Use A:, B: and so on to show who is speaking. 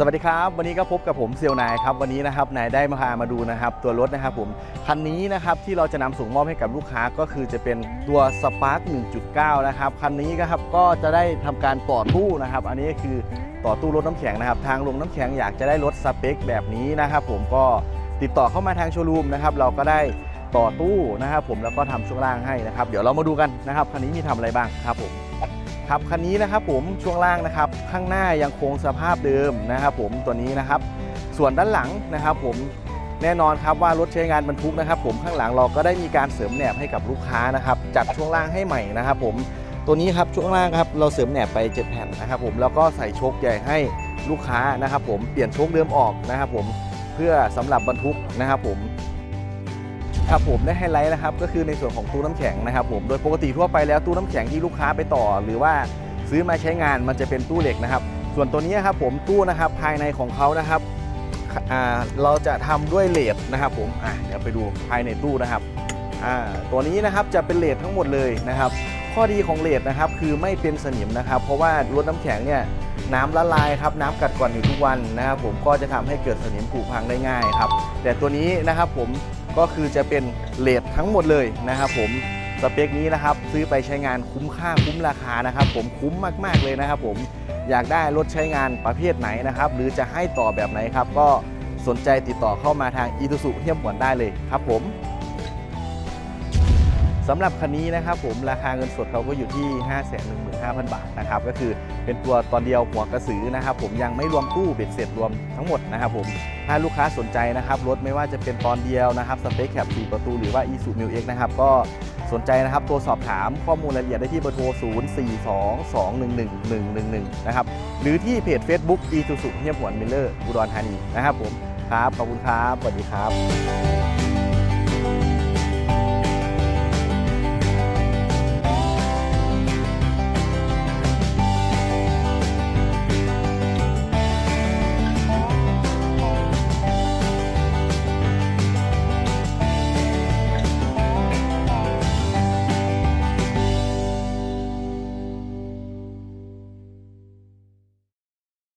A: สวัสดีครับวันนี้ก็พบกับผมเซียวนายครับวันนี้นะครับนายได้มาพามาดูนะครับ ตัวรถนะครับผมคันนี้นะครับที่เราจะนำส่งมอบให้กับลูกค้าก็คือจะเป็นตัว Spark 1.9 นะครับคันนี้นะครับก็จะได้ทำการต่อตู้นะครับ อันนี้คือต่อตู้รถน้ำแข็งนะครับทางลงน้ำแข็งอยากจะได้รถสเปคแบบนี้นะครับผมก็ติดต่อเข้ามาทางโชว์รูมนะครับเราก็ได้ต่อตู้นะครับผมแล้วก็ทำช่วงล่างให้นะครับ เดี๋ยวเรามาดูกันนะครับคันนี้มีทำอะไรบ้างครับผม ครับคันนี้นะครับผมช่วงล่างนะครับข้างหน้ายังคงสภาพเดิมนะครับผมตัวนี้นะครับ ส่วนด้านหลังนะครับผมแน่นอนครับว่ารถใช้งานบรรทุกนะครับ ผมข้างหลังเราก็ได้มีการเสริมแหนบให้กับลูกค้านะครับจัดช่วงล่างให้ใหม่นะครับ ผมตัวนี้ครับช่วงล่างครับเราเสริมแหนบไป7แผ่นนะครับผมแล้วก็ใส่โชคใหญ่ให้ลูกค้านะครับ ผมเปลี่ยนโชคเดิมออกนะครับ ผมเพื่อสำหรับบรรทุกนะครับ ผม ครับผมได้ไฮไลท์นะครับก็คือในส่วนของตู้น้ำแข็งนะครับผมโดยปกติทั่วไปแล้วตู้น้ำแข็งที่ลูกค้าไปต่อ หรือว่าซื้อมาใช้งานมันจะเป็นตู้เหล็กนะครับ ส่วนตัวนี้ครับผมตู้นะครับภายในของเขานะครับเราจะทำด้วยเลดนะครับผมอะเดี๋ยวไปดูภายในตู้นะครับอ่าตัวนี้นะครับจะเป็นเลดทั้งหมดเลยนะครับ ข้อดีของเลดนะครับคือไม่เป็นสนิมนะครับ เพราะว่ารถน้ำแข็งเนี่ยน้ำละลายครับน้ำกัดกร่อนอยู่ทุกวันนะครับผมก็จะทำให้เกิดสนิมผุพังได้ง่ายครับแต่ตัวนี้นะครับผม ก็คือจะเป็นเลททั้งหมดเลยนะครับผมสเปคนี้นะครับซื้อไปใช้งานคุ้มค่าคุ้มราคานะครับ ผมคุ้มมากๆเลยนะครับ ผมอยากได้รถใช้งานประเภทไหนนะครับ หรือจะให้ต่อแบบไหนครับ ก็สนใจติดต่อเข้ามาทางอีทูสุเทียมหวนได้เลยครับผม สำหรับคันนี้นะครับผมราคาเงินสดเขาก็อยู่ที่ 5 1 5 0 0 0 บาทนะครับก็คือเป็นตัวตอนเดียวหัวกระสือนะครับผมยังไม่รวมตู้เบ็ดเสร็จรวมทั้งหมดนะครับผมถ้าลูกค้าสนใจนะครับรถไม่ว่าจะเป็นตอนเดียวนะครับสเปคแคป4ประตูหรือว่า e s u m i l x นะครับก็สนใจนะครับตัวสอบถามข้อมูลรายละเอียดได้ที่เบอร์โทร 0422111111 นะครับหรือที่เพจ Facebook e s u s u เฮียบหวนมิลเลอร์อุดรธานีนะครับผมครับขอบคุณครับสวัสดีครับ